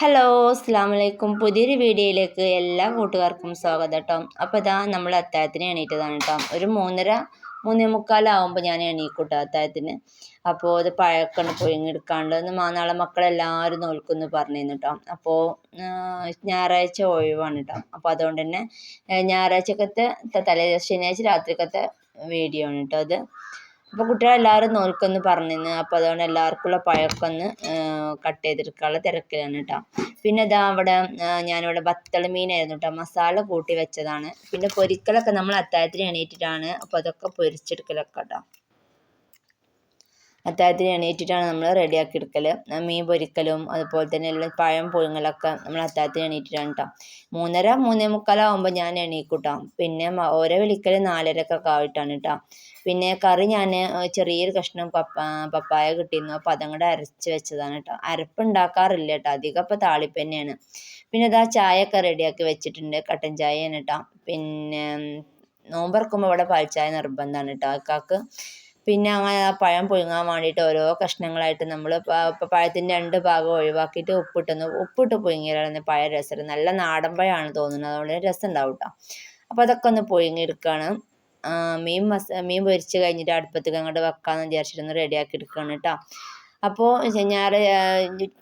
Hello അസ്സാം വലൈക്കും പുതിയൊരു വീഡിയോയിലേക്ക് എല്ലാ കൂട്ടുകാർക്കും സ്വാഗതം കേട്ടോ അപ്പോൾ ഇതാ നമ്മൾ അത്താഴത്തിന് എണീറ്റതാണ് കേട്ടോ ഒരു മൂന്നര മൂന്നേ മുക്കാലാവുമ്പോൾ ഞാൻ എണീക്കൂട്ടോ അത്താഴത്തിന് അപ്പോൾ അത് പഴക്കണ്ട് പുഴുങ്ങിയെടുക്കാണ്ട് ഒന്ന് മാനാളെ മക്കളെല്ലാവരും നോൽക്കുമെന്ന് പറഞ്ഞിരുന്നു കേട്ടോ അപ്പോൾ ഞായറാഴ്ച ഒഴിവാണ് കേട്ടോ അപ്പോൾ അതുകൊണ്ട് തന്നെ ഞായറാഴ്ചക്കത്തെ തലേ ശനിയാഴ്ച രാത്രിക്കത്തെ വീഡിയോ ആണ് കേട്ടോ അത് അപ്പോൾ കുട്ടികളെല്ലാവരും നോൽക്കൊന്ന് പറഞ്ഞിരുന്നു. അപ്പോൾ അതുകൊണ്ട് എല്ലാവർക്കുള്ള പഴമൊക്കെ ഒന്ന് കട്ട് ചെയ്തെടുക്കാനുള്ള തിരക്കിലാണ് കേട്ടോ പിന്നെ ഇതാ അവിടെ ഞാനിവിടെ ബത്തൾ മീനായിരുന്നു കേട്ടോ മസാല കൂട്ടി വെച്ചതാണ്. പിന്നെ പൊരിക്കലൊക്കെ നമ്മൾ അത്താഴത്തിന് എണീറ്റിട്ടാണ്. അപ്പോൾ അതൊക്കെ പൊരിച്ചെടുക്കലൊക്കെ കേട്ടോ അത്താഴത്തിന് എണീറ്റിട്ടാണ് നമ്മൾ റെഡിയാക്കി എടുക്കൽ മീൻ പൊരിക്കലും അതുപോലെ തന്നെ എല്ലാം പഴം പുഴുങ്ങലൊക്കെ നമ്മൾ അത്താഴത്തിന് എണീറ്റിട്ടാണ് കേട്ടോ മൂന്നര മൂന്നേ മുക്കാലാവുമ്പോൾ ഞാൻ എണീക്കൂട്ടോ പിന്നെ ഓരോ വിളിക്കൽ നാലരക്കൊക്കെ ആയിട്ടാണ് കേട്ടോ പിന്നെ കറി ഞാൻ ചെറിയൊരു കഷ്ണം പപ്പ പപ്പായ കിട്ടിയിരുന്നു. അപ്പോൾ അതും കൂടെ അരച്ച് വെച്ചതാണ് കേട്ടോ അരപ്പ് ഉണ്ടാക്കാറില്ല കേട്ടോ അധികം അപ്പോൾ താളിപ്പ് തന്നെയാണ് പിന്നെ ഇതാ ചായയൊക്കെ റെഡിയാക്കി വെച്ചിട്ടുണ്ട്. കട്ടൻ ചായയാണ് കേട്ടോ പിന്നെ നോമ്പറക്കുമ്പോൾ ഇവിടെ പാൽച്ചായ നിർബന്ധമാണ് കേട്ടോ അക്കാക്ക് പിന്നെ അങ്ങനെ ആ പഴം പുഴുങ്ങാൻ വേണ്ടിയിട്ട് ഓരോ കഷ്ണങ്ങളായിട്ട് നമ്മൾ പഴത്തിന്റെ രണ്ട് ഭാഗം ഒഴിവാക്കിയിട്ട് ഉപ്പിട്ടൊന്ന് ഉപ്പിട്ട് പുഴുങ്ങിയാലാണ് പഴ രസം. നല്ല നാടൻ പഴമാണ് തോന്നുന്നത്. അതുകൊണ്ട് രസം ഉണ്ടാവും കേട്ടോ അപ്പോൾ അതൊക്കെ ഒന്ന് പുഴുങ്ങിയെടുക്കുകയാണ് മീൻ മസ മീൻ പൊരിച്ച് കഴിഞ്ഞിട്ട് അടുപ്പത്തേക്ക് അങ്ങോട്ട് വെക്കാമെന്ന് വിചാരിച്ചിട്ടൊന്ന് റെഡിയാക്കി എടുക്കുകയാണ് കേട്ടോ അപ്പോൾ ഞായർ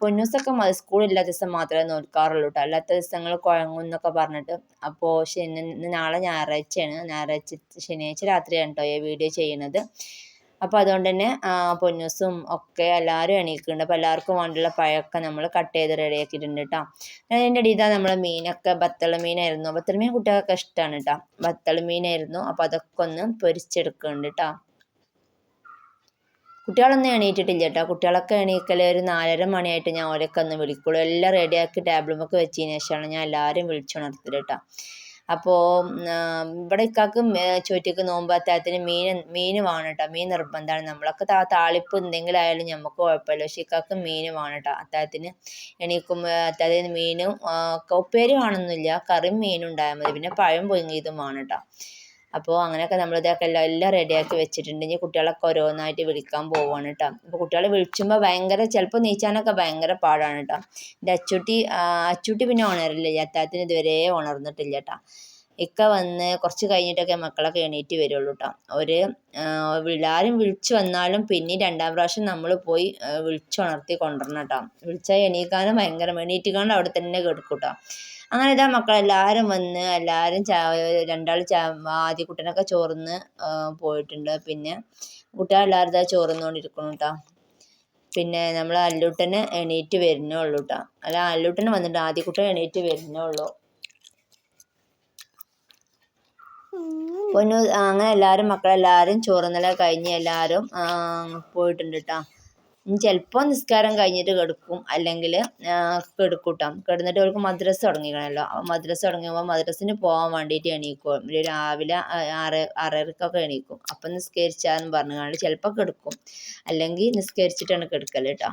പൊന്നൂസൊക്കെ സ്കൂളില്ലാത്ത ദിവസം മാത്രമേ നോക്കാറുള്ളൂ കേട്ടോ അല്ലാത്ത ദിവസങ്ങൾ കുഴങ്ങും എന്നൊക്കെ പറഞ്ഞിട്ട്. അപ്പോൾ ശനി നാളെ ഞായറാഴ്ചയാണ്. ഞായറാഴ്ച ശനിയാഴ്ച രാത്രിയാണ് കേട്ടോ ഈ വീഡിയോ ചെയ്യുന്നത് അപ്പോൾ അതുകൊണ്ട് തന്നെ പൊന്നൂസും ഒക്കെ എല്ലാവരും എണീക്കുന്നുണ്ട് അപ്പോൾ എല്ലാവർക്കും വേണ്ടിയുള്ള പഴമൊക്കെ നമ്മൾ കട്ട് ചെയ്ത് റെഡിയാക്കിയിട്ടുണ്ട് കേട്ടോ അതിന്റെ ഇടയിൽ നമ്മൾ മീനൊക്കെ ബത്തള മീനായിരുന്നു. ബത്തള മീൻ കുട്ടികൾക്കൊക്കെ ഇഷ്ടമാണ് കേട്ടോ ബത്തള മീനായിരുന്നു. അപ്പോൾ അതൊക്കെ ഒന്ന് പൊരിച്ചെടുക്കുന്നുണ്ട് കേട്ടോ കുട്ടികളൊന്നും എണീറ്റിട്ടില്ല കേട്ടോ കുട്ടികളൊക്കെ എണീക്കൽ ഒരു നാലര മണിയായിട്ട് ഞാൻ ഓരൊക്കെ ഒന്ന് വിളിക്കുള്ളൂ. എല്ലാം റെഡിയാക്കി ടേബിളുമൊക്കെ വെച്ചതിന് ശേഷമാണ് ഞാൻ എല്ലാവരും വിളിച്ചുണർത്തൽ കേട്ടോ അപ്പോൾ ഇവിടെ ഇക്കാക്ക് ചുറ്റിക്ക് നോമ്പ് അത്താഴത്തിന് മീൻ മീൻ വേണം കേട്ടോ മീൻ നിർബന്ധമാണ്. നമ്മളൊക്കെ താളിപ്പ് എന്തെങ്കിലും ആയാലും നമുക്ക് കുഴപ്പമില്ല. പക്ഷെ ഇക്കാക്ക് മീൻ വേണം കേട്ടോ അത്താഴത്തിന് എണീക്കുമ്പോൾ അത്താഴത്തിന് മീനും ഉപ്പേരി വേണമെന്നില്ല കറിയും മീനും ഉണ്ടായാൽ മതി. പിന്നെ പഴം പൊങ്ങിയതും വേണം കേട്ടോ അപ്പോൾ അങ്ങനെയൊക്കെ നമ്മൾ ഇതൊക്കെ എല്ലാം എല്ലാം റെഡിയാക്കി വെച്ചിട്ടുണ്ട്. ഇനി കുട്ടികളൊക്കെ ഓരോന്നായിട്ട് വിളിക്കാൻ പോവാണ് കേട്ടോ അപ്പോൾ കുട്ടികളെ വിളിച്ചുമ്പോൾ ഭയങ്കര ചിലപ്പോൾ നീച്ചാനൊക്കെ ഭയങ്കര പാടാണ് കേട്ടോ എന്റെ അച്ചുട്ടി അച്ചുട്ടി പിന്നെ ഉണരില്ല അത്താഴത്തിന് ഇതുവരെ ഉണർന്നിട്ടില്ല കേട്ടോ ഇക്ക വന്ന് കുറച്ച് കഴിഞ്ഞിട്ടൊക്കെ മക്കളൊക്കെ എണീറ്റ് വരുള്ളൂ കേട്ടോ ഒരു എല്ലാവരും വിളിച്ചു വന്നാലും പിന്നെ രണ്ടാം പ്രാവശ്യം നമ്മൾ പോയി വിളിച്ചുണർത്തി കൊണ്ടുവരണം കേട്ടോ വിളിച്ചാൽ എണീക്കാനും ഭയങ്കര എണീറ്റിക്കാണ്ട് അവിടെ തന്നെ കിടക്കും കേട്ടോ അങ്ങനെ ഇതാ മക്കളെല്ലാവരും വന്ന് എല്ലാവരും രണ്ടാൾ ചാ കുട്ടനൊക്കെ ചോർന്ന് പോയിട്ടുണ്ട്. പിന്നെ കുട്ടികളെല്ലാവരും ഇതാ ചോർന്നുകൊണ്ടിരിക്കണം കേട്ടോ പിന്നെ നമ്മൾ അല്ലൂട്ടന് എണീറ്റ് വരുന്നേ ഉള്ളൂ കേട്ടോ അല്ല അല്ലൂട്ടന് വന്നിട്ട് ആദ്യക്കുട്ടൻ എണീറ്റ് വരുന്നേ ഉള്ളൂ. പൊന്നു അങ്ങനെ എല്ലാവരും മക്കളെല്ലാവരും ചോറുന്നല കഴിഞ്ഞ് എല്ലാവരും പോയിട്ടുണ്ട് കേട്ടോ ചിലപ്പോൾ നിസ്കാരം കഴിഞ്ഞിട്ട് കിടക്കും. അല്ലെങ്കിൽ കിടക്കൂട്ടാം. കേട്ടോ കിടന്നിട്ട് അവർക്ക് മദ്രസ തുടങ്ങിക്കണമല്ലോ മദ്രസ തുടങ്ങിയപ്പോൾ മദ്രസിന് പോകാൻ വേണ്ടിയിട്ട് എണീക്കും. രാവിലെ ആറ് ആറരക്കൊക്കെ എണീക്കും. അപ്പം നിസ്കരിച്ചാന്ന് പറഞ്ഞു ചിലപ്പോൾ കിടക്കും. അല്ലെങ്കിൽ നിസ്കരിച്ചിട്ടാണ് കിടക്കൽ കേട്ടോ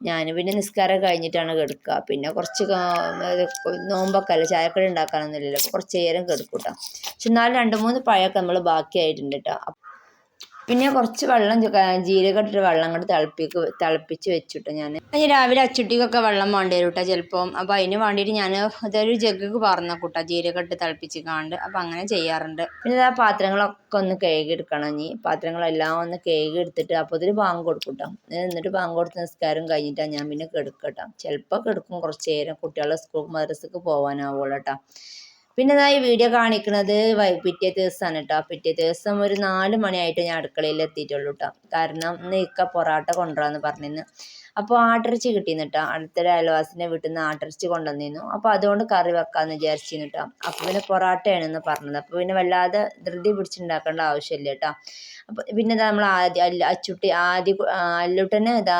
ഞാൻ പിന്നെ നിസ്കാരം കഴിഞ്ഞിട്ടാണ് കിടക്കുക പിന്നെ കുറച്ച് നോമ്പൊക്കെ അല്ല ചായക്കടി ഉണ്ടാക്കാനൊന്നുമില്ലല്ലോ കുറച്ച് നേരം കിടക്കും കേട്ടോ പക്ഷെ എന്നാലും രണ്ട് മൂന്ന് പഴമൊക്കെ നമ്മൾ ബാക്കിയായിട്ടുണ്ട് കേട്ടോ പിന്നെ കുറച്ച് വെള്ളം ജീരകം ഇട്ടിട്ട് വെള്ളം കൂടെ തിളപ്പിക്ക് തിളപ്പിച്ച് വെച്ചിട്ട് ഞാൻ അതിന് രാവിലെ അച്ചുട്ടിക്കൊക്കെ വെള്ളം വേണ്ടി വരും കേട്ടോ ചിലപ്പം. അപ്പോൾ അതിന് വേണ്ടിയിട്ട് ഞാൻ ഇതൊരു ജഗ്ഗക്ക് പറഞ്ഞ കൂട്ടാ ജീരകം ഇട്ട് തിളപ്പിച്ച് കാണ്ട് അപ്പോൾ അങ്ങനെ ചെയ്യാറുണ്ട്. പിന്നെ ആ പാത്രങ്ങളൊക്കെ ഒന്ന് കഴുകി എടുക്കണം ഇനി. പാത്രങ്ങളെല്ലാം ഒന്ന് കഴുകി എടുത്തിട്ട് അപ്പോൾ ഇതൊരു ബാങ്ക് കൊടുക്കും കേട്ടോ എന്നിട്ട് ബാങ്ക് കൊടുത്ത് നിസ്കാരം കഴിഞ്ഞിട്ടാണ് ഞാൻ പിന്നെ കെടുക്കട്ടോ. ചിലപ്പോൾ കെടുക്കും കുറച്ച് നേരം കുട്ടികളെ സ്കൂൾ മദ്രസക്ക് പോകാനാവുള്ളൂ കേട്ടോ പിന്നെ ഞാൻ ഈ വീഡിയോ കാണിക്കുന്നത് പിറ്റേ ദിവസമാണ് കേട്ടോ പിറ്റേ ദിവസം ഒരു നാല് മണിയായിട്ട് ഞാൻ അടുക്കളയിൽ എത്തിയിട്ടുള്ളൂ കേട്ടോ കാരണം ഇന്ന് ഇക്ക പൊറാട്ട കൊണ്ടുവരാമെന്ന് പറഞ്ഞിരുന്നു അപ്പോൾ ആട്ടിറച്ചി കിട്ടിയിരുന്നു കേട്ടോ അടുത്തൊരു അയൽവാസിന്റെ വീട്ടിൽ നിന്ന് ആട്ടിറച്ചി കൊണ്ടുവന്നിരുന്നു. അപ്പോൾ അതുകൊണ്ട് കറി വെക്കാമെന്ന് വിചാരിച്ചിരുന്നു കേട്ടോ അപ്പോൾ പിന്നെ പൊറാട്ടയാണെന്ന് പറഞ്ഞത്. അപ്പോൾ പിന്നെ വല്ലാതെ ധൃതി പിടിച്ചുണ്ടാക്കേണ്ട ആവശ്യമില്ല കേട്ടോ. പിന്നെ നമ്മൾ ആദ്യം അല്ല അച്ചുട്ടി ആദ്യ അല്ലുട്ടന് ഇതാ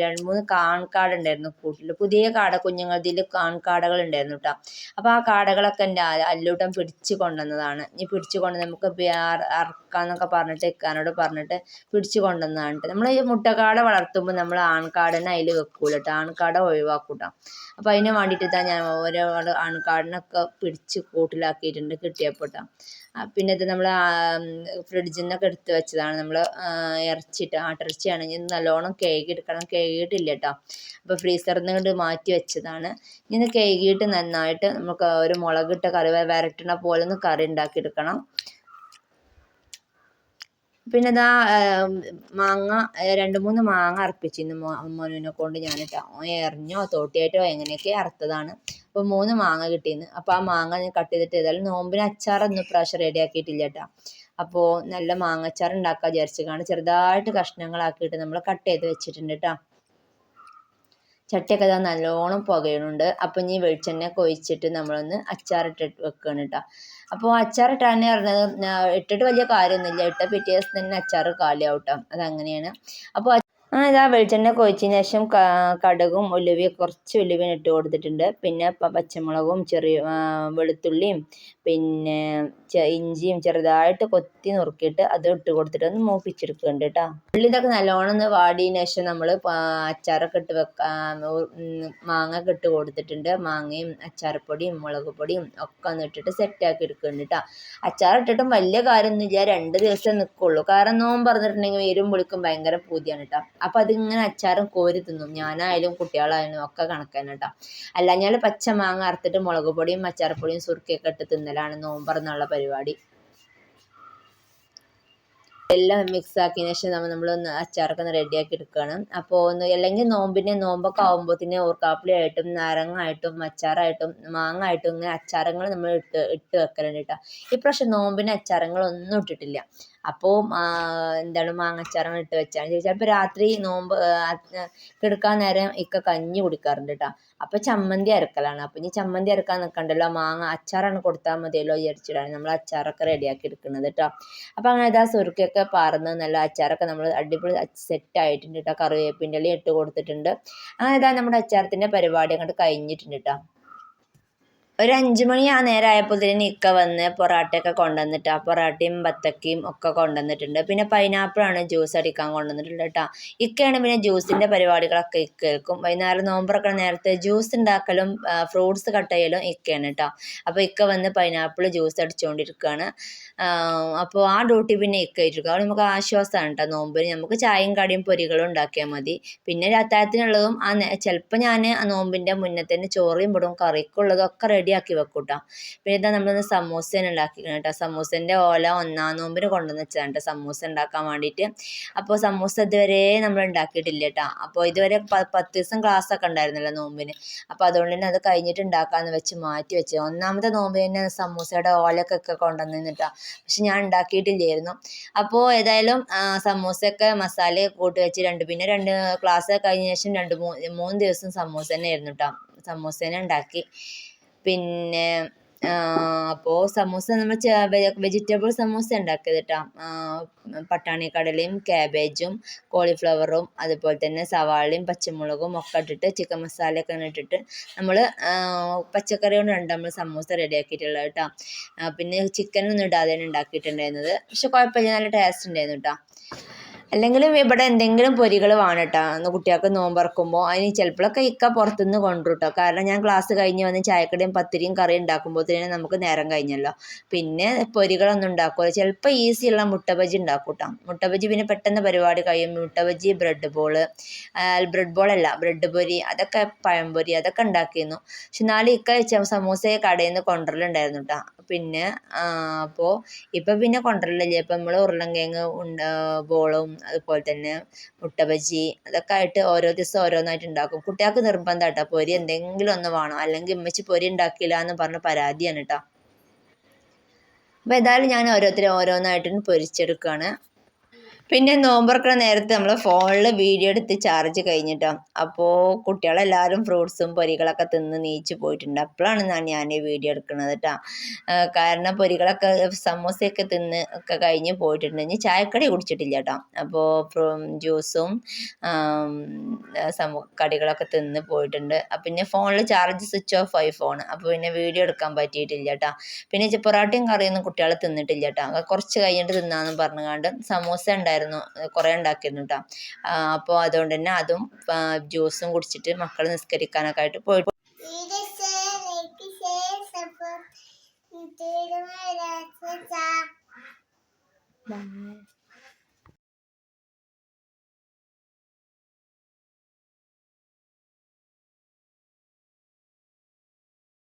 രണ്ട് മൂന്ന് കാൺകാട് ഉണ്ടായിരുന്നു കൂട്ടിൽ പുതിയ കാട കുഞ്ഞുങ്ങളതിൽ കാൺകാടകൾ ഉണ്ടായിരുന്നു കേട്ടോ അപ്പോൾ ആ കാടകളൊക്കെ എന്റെ അല്ലൂട്ടൻ പിടിച്ച് കൊണ്ടുവന്നതാണ്. ഇനി പിടിച്ച് കൊണ്ട് നമുക്ക് അറക്കാന്നൊക്കെ പറഞ്ഞിട്ട് ഇക്കാനോട് പറഞ്ഞിട്ട് പിടിച്ച് കൊണ്ടുവന്നതാണ് നമ്മൾ ഈ മുട്ടക്കാട വളർത്തുമ്പോൾ നമ്മൾ ആൺകാട് ആൺകാടനെ അതിൽ വെക്കൂല കേട്ടോ ആൺകാട ഒഴിവാക്കൂട്ടോ അപ്പോൾ അതിന് വേണ്ടിയിട്ട് ഞാൻ ഓരോ ആൺകാടിനൊക്കെ പിടിച്ച് കൂട്ടിലാക്കിയിട്ടുണ്ട് കിട്ടിയപ്പോൾ കേട്ടോ പിന്നെ ഇത് നമ്മൾ ഫ്രിഡ്ജിൽ നിന്നൊക്കെ എടുത്ത് വെച്ചതാണ്. നമ്മൾ ഇറച്ചിട്ട് ആട്ടിറച്ചിയാണെങ്കിൽ നല്ലോണം കഴുകിയെടുക്കണം കഴുകിയിട്ടില്ല കേട്ടോ അപ്പോൾ ഫ്രീസറിൽ നിന്ന് കൊണ്ട് മാറ്റി വെച്ചതാണ്. ഇനി കഴുകിയിട്ട് നന്നായിട്ട് നമുക്ക് ഒരു മുളകിട്ട കറി വരട്ടണ പോലെ ഒന്ന് കറി ഉണ്ടാക്കിയെടുക്കണം. പിന്നെ ദാ മാങ്ങ രണ്ട് മൂന്ന് മാങ്ങ അർപ്പിച്ചിരുന്നു മോ മോനുവിനെ കൊണ്ട് ഞാൻ കേട്ടോ എറിഞ്ഞോ തോട്ടിയായിട്ടോ എങ്ങനെയൊക്കെ അറുത്തതാണ്. അപ്പോൾ മൂന്ന് മാങ്ങ കിട്ടിയിരുന്നു. അപ്പോൾ ആ മാങ്ങ ഞാൻ കട്ട് ചെയ്തിട്ട് ഏതായാലും നോമ്പിന് അച്ചാറൊന്നും ഇപ്രാവശ്യം റെഡി ആക്കിയിട്ടില്ല കേട്ടോ അപ്പോൾ നല്ല മാങ്ങച്ചാർ ഉണ്ടാക്കാൻ വിചാരിച്ചു കാണും ചെറുതായിട്ട് കഷ്ണങ്ങളാക്കിയിട്ട് നമ്മൾ കട്ട് ചെയ്ത് വെച്ചിട്ടുണ്ട് കേട്ടോ ചട്ടിയൊക്കെ ഇതാ നല്ലോണം പുകയുന്നുണ്ട്. അപ്പം ഇനി വെളിച്ചെണ്ണ ഒഴിച്ചിട്ട് നമ്മളൊന്ന് അച്ചാറിട്ട് വെക്കണം കേട്ടോ അപ്പോൾ അച്ചാറിട്ടാന്ന് പറഞ്ഞത്. ഇട്ടിട്ട് വലിയ കാര്യമൊന്നുമില്ല. ഇട്ട പിറ്റേ ദിവസം തന്നെ അച്ചാർ കാലിയാവും കേട്ടോ അതങ്ങനെയാണ്. അപ്പോൾ ആ ഇതാ വെളിച്ചെണ്ണ ഒഴിച്ചതിന് ശേഷം കടുകും ഉലുവയും കുറച്ച് ഉലുവയും ഇട്ട് കൊടുത്തിട്ടുണ്ട്. പിന്നെ പച്ചമുളകും ചെറിയ വെളുത്തുള്ളിയും പിന്നെ ഇഞ്ചിയും ചെറുതായിട്ട് കൊത്തി നുറുക്കിയിട്ട് അത് ഇട്ട് കൊടുത്തിട്ട് ഒന്ന് മൂപ്പിച്ചെടുക്കുന്നുണ്ട് കേട്ടോ. ഉള്ളി ഇതൊക്കെ നല്ലോണം ഒന്ന് വാടിയതിന് ശേഷം നമ്മൾ അച്ചാറൊക്കെ ഇട്ട് വെക്കാൻ മാങ്ങ ഒക്കെ ഇട്ട് കൊടുത്തിട്ടുണ്ട്. മാങ്ങയും അച്ചാറപ്പൊടിയും മുളക് പൊടിയും ഒക്കെ ഒന്ന് ഇട്ടിട്ട് സെറ്റാക്കി എടുക്കുന്നുണ്ട് കേട്ടോ. അച്ചാർ ഇട്ടിട്ടും വലിയ കാര്യമൊന്നുമില്ല രണ്ട് ദിവസം നിൽക്കുള്ളൂ കാരണം നോമ്പ് പറഞ്ഞിട്ടുണ്ടെങ്കിൽ എരും പുളിക്കും ഭയങ്കര പൂതിയാണ് കേട്ടോ. അപ്പം അതിങ്ങനെ അച്ചാറും കോരി തിന്നും. ഞാനായാലും കുട്ടികളായാലും ഒക്കെ കണക്കാണ് കേട്ടോ. ഞാൻ പച്ച മാങ്ങ അറുത്തിട്ട് മുളക് പൊടിയും അച്ചാറപ്പൊടിയും സുർക്കയൊക്കെ ഇട്ട് തിന്നലാണ് നോമ്പ് പറഞ്ഞുള്ള പരിപാടി. എല്ലാം മിക്സ് ആക്കിയതിന് ശേഷം നമ്മൾ നമ്മളൊന്ന് അച്ചാറൊക്കെ ഒന്ന് റെഡിയാക്കി എടുക്കുകയാണ് അപ്പോൾ ഒന്ന് അല്ലെങ്കിൽ നോമ്പിനെ നോമ്പൊക്കെ ആകുമ്പോഴത്തേന് ഓർക്കാപ്പിളി ആയിട്ടും നാരങ്ങായിട്ടും അച്ചാറായിട്ടും മാങ്ങ ആയിട്ടും ഇങ്ങനെ അച്ചാറങ്ങൾ നമ്മൾ ഇട്ട് ഇട്ട് വെക്കലുണ്ട് കേട്ടോ. ഇപ്രാവശ്യം നോമ്പിന് അച്ചാറങ്ങളൊന്നും ഇട്ടിട്ടില്ല. അപ്പോൾ എന്താണ് മാങ്ങച്ചാറങ്ങൾ ഇട്ട് വെച്ചാൽ ചിലപ്പോൾ രാത്രി നോമ്പ് കിടക്കാൻ നേരം ഇക്ക കഞ്ഞി കുടിക്കാറുണ്ട് കേട്ടോ. അപ്പോൾ ചമ്മന്തി അരക്കലാണ്. അപ്പോൾ ഇനി ചമ്മന്തി അരക്കാൻ നിൽക്കണ്ടല്ലോ മാങ്ങ അച്ചാറാണ് കൊടുത്താൽ മതിയല്ലോ വിചാരിച്ചിട്ടാണ് നമ്മൾ അച്ചാറൊക്കെ റെഡിയാക്കി എടുക്കുന്നത് കേട്ടോ അപ്പോൾ അങ്ങനെ ഇതാ സുരുക്കൊക്കെ പാർന്ന് നല്ല അച്ചാറൊക്കെ നമ്മൾ അടിപൊളി സെറ്റ് ആയിട്ടുണ്ട് കേട്ടോ കറിവേപ്പിന്റെ ഇട്ട് കൊടുത്തിട്ടുണ്ട്. അങ്ങനെ ഇതാ നമ്മുടെ അച്ചാറത്തിന്റെ പരിപാടി അങ്ങോട്ട് കഴിഞ്ഞിട്ടുണ്ട് കേട്ടോ ഒരു അഞ്ച് മണി ആ നേരം തന്നെ ഇക്ക വന്ന് പൊറാട്ടയൊക്കെ കൊണ്ടുവന്നിട്ട് ആ പൊറാട്ടയും ബത്തക്കയും ഒക്കെ കൊണ്ടുവന്നിട്ടുണ്ട്. പിന്നെ പൈനാപ്പിളാണ് ജ്യൂസ് അടിക്കാൻ കൊണ്ടുവന്നിട്ടുണ്ട് കേട്ടോ. ഇക്കയാണ് പിന്നെ ജ്യൂസിന്റെ പരിപാടികളൊക്കെ ഇക്ക കേൾക്കും. വൈകുന്നേരം നോമ്പറൊക്കെ നേരത്തെ ജ്യൂസ് ഉണ്ടാക്കലും ഫ്രൂട്ട്സ് കട്ട് ചെയ്യലും ഇക്കയാണ് കേട്ടോ. അപ്പോൾ ഇക്ക വന്ന് പൈനാപ്പിൾ ജ്യൂസ് അടിച്ചുകൊണ്ടിരിക്കുകയാണ് അപ്പോൾ ആ ഡ്യൂട്ടി പിന്നെ ഇക്ക ഇരിക്കും. അവിടെ നമുക്ക് ആശ്വാസമാണ് കേട്ടോ നോമ്പിന്. നമുക്ക് ചായയും കടിയും പൊരികളും ഉണ്ടാക്കിയാൽ മതി. പിന്നെ അത്താഴത്തിനുള്ളതും ആ ചിലപ്പോൾ ഞാൻ ആ നോമ്പിന്റെ മുന്നേ തന്നെ ചോറിയും പെടും കറിക്കുള്ളതും ഒക്കെ റെഡിയാക്കി വെക്കും കേട്ടോ പിന്നെ ഇതാ നമ്മളൊന്ന് സമൂസേനെ ഉണ്ടാക്കിക്കണം കേട്ടോ. സമൂസേന്റെ ഓല ഒന്നാം നോമ്പിന് കൊണ്ടുവന്ന് വെച്ചതാണ് കേട്ടോ സമൂസ ഉണ്ടാക്കാൻ വേണ്ടിയിട്ട്. അപ്പോൾ സമൂസ ഇതുവരെ നമ്മൾ ഉണ്ടാക്കിയിട്ടില്ല കേട്ടോ. അപ്പോൾ ഇതുവരെ പത്ത് ദിവസം ക്ലാസ് ഒക്കെ ഉണ്ടായിരുന്നല്ലോ നോമ്പിന്. അപ്പോൾ അതുകൊണ്ട് തന്നെ അത് കഴിഞ്ഞിട്ട് ഉണ്ടാക്കാമെന്ന് വെച്ച് മാറ്റി വെച്ച്. ഒന്നാമത്തെ നോമ്പ് തന്നെ സമൂസയുടെ ഒക്കെ കൊണ്ടുവന്നിട്ടാ പക്ഷെ ഞാൻ ഉണ്ടാക്കിയിട്ടില്ലായിരുന്നു. അപ്പോൾ ഏതായാലും സമൂസയൊക്കെ മസാല കൂട്ടി വെച്ച് രണ്ട് പിന്നെ രണ്ട് ക്ലാസ് കഴിഞ്ഞ ശേഷം രണ്ട് മൂന്ന് ദിവസം സമൂസ തന്നെ ആയിരുന്നു കേട്ടോ. സമൂസ തന്നെ ഉണ്ടാക്കി. പിന്നെ അപ്പോൾ സമൂസ നമ്മൾ വെജിറ്റബിൾ സമൂസ ഉണ്ടാക്കിയത് കേട്ടോ പട്ടാണി കടലയും ക്യാബേജും കോളിഫ്ലവറും അതുപോലെ തന്നെ സവാളയും പച്ചമുളകും ഒക്കെ ഇട്ടിട്ട് ചിക്കൻ മസാലയൊക്കെ ഇട്ടിട്ട് നമ്മൾ പച്ചക്കറി കൊണ്ടാണ് നമ്മൾ സമൂസ റെഡിയാക്കിയിട്ടുള്ളത് കേട്ടോ പിന്നെ ചിക്കനൊന്നും ഇടാതെയാണ് ഉണ്ടാക്കിയിട്ടുണ്ടായിരുന്നത്. പക്ഷെ കുഴപ്പമില്ല നല്ല ടേസ്റ്റ് ഉണ്ടായിരുന്നു കേട്ടോ അല്ലെങ്കിലും ഇവിടെ എന്തെങ്കിലും പൊരികൾ വേണം കേട്ടോ കുട്ടികൾക്ക് നോമ്പറക്കുമ്പോൾ അതിന് ചിലപ്പോഴൊക്കെ ഇക്ക പുറത്തുനിന്ന് കൊണ്ടു കേട്ടോ കാരണം ഞാൻ ക്ലാസ് കഴിഞ്ഞ് വന്ന് ചായക്കടയും പത്തിരിയും കറി തന്നെ നമുക്ക് നേരം കഴിഞ്ഞല്ലോ. പിന്നെ പൊരികളൊന്നും ഉണ്ടാക്കുമല്ലോ ചിലപ്പോൾ ഈസിയുള്ള മുട്ട ബജി ഉണ്ടാക്കും കേട്ടോ മുട്ട ബജി പിന്നെ പെട്ടെന്ന് പരിപാടി കഴിയും. മുട്ട ബജി ബ്രെഡ് ബോൾ ബ്രെഡ് ബോളല്ല ബ്രെഡ് പൊരി അതൊക്കെ പഴംപൊരി അതൊക്കെ ഉണ്ടാക്കിയിരുന്നു. പക്ഷെ നാല് ഇക്ക സമൂസയെ സമൂസ കടയിൽ നിന്ന് കൊണ്ടുവരലുണ്ടായിരുന്നു കേട്ടോ പിന്നെ അപ്പോൾ ഇപ്പം പിന്നെ കൊണ്ടുവരലില്ല ഇപ്പം നമ്മൾ ഉരുളൻകിഴങ്ങ് ഉണ്ട ബോളും അതുപോലെ തന്നെ മുട്ട ബജി അതൊക്കെ ആയിട്ട് ഓരോ ദിവസം ഓരോന്നായിട്ട് ഉണ്ടാക്കും. കുട്ടികൾക്ക് നിർബന്ധം കേട്ടോ പൊരി എന്തെങ്കിലും ഒന്ന് വേണം. അല്ലെങ്കിൽ ഉമ്മച്ചി പൊരി ഉണ്ടാക്കില്ല എന്ന് പറഞ്ഞ് പരാതിയാണ് കേട്ടോ അപ്പോൾ ഏതായാലും ഞാൻ ഓരോരുത്തരും ഓരോന്നായിട്ട് പൊരിച്ചെടുക്കുകയാണ് പിന്നെ നോമ്പറക്കണ നേരത്തെ നമ്മൾ ഫോണിൽ വീഡിയോ എടുത്ത് ചാർജ് കഴിഞ്ഞിട്ടോ. അപ്പോൾ കുട്ടികളെല്ലാവരും ഫ്രൂട്ട്സും പൊരികളൊക്കെ തിന്ന് നീച്ച് പോയിട്ടുണ്ട്. അപ്പോഴാണ് ഞാൻ ഞാൻ വീഡിയോ എടുക്കുന്നത് കേട്ടോ കാരണം പൊരികളൊക്കെ സമോസയൊക്കെ തിന്ന് ഒക്കെ കഴിഞ്ഞ് പോയിട്ടുണ്ട്. ഇനി ചായക്കടി കുടിച്ചിട്ടില്ല കേട്ടോ അപ്പോൾ ജ്യൂസും കടികളൊക്കെ തിന്ന് പോയിട്ടുണ്ട്. പിന്നെ ഫോണിൽ ചാർജ് സ്വിച്ച് ഓഫ് ആയി ഫോൺ അപ്പോൾ പിന്നെ വീഡിയോ എടുക്കാൻ പറ്റിയിട്ടില്ല കേട്ടോ പിന്നെ പൊറാട്ടയും കറിയൊന്നും കുട്ടികൾ തിന്നിട്ടില്ല കേട്ടോ കുറച്ച് കഴിഞ്ഞിട്ട് തിന്നാന്ന് പറഞ്ഞുകൊണ്ട് സമൂസ ഉണ്ടായിരുന്നു. കുറേ ഉണ്ടാക്കിയിരുന്നു കേട്ടോ അപ്പോൾ അതുകൊണ്ട് തന്നെ അതും ജ്യൂസും കുടിച്ചിട്ട് മക്കൾ നിസ്കരിക്കാനൊക്കെ ആയിട്ട് പോയി. Share,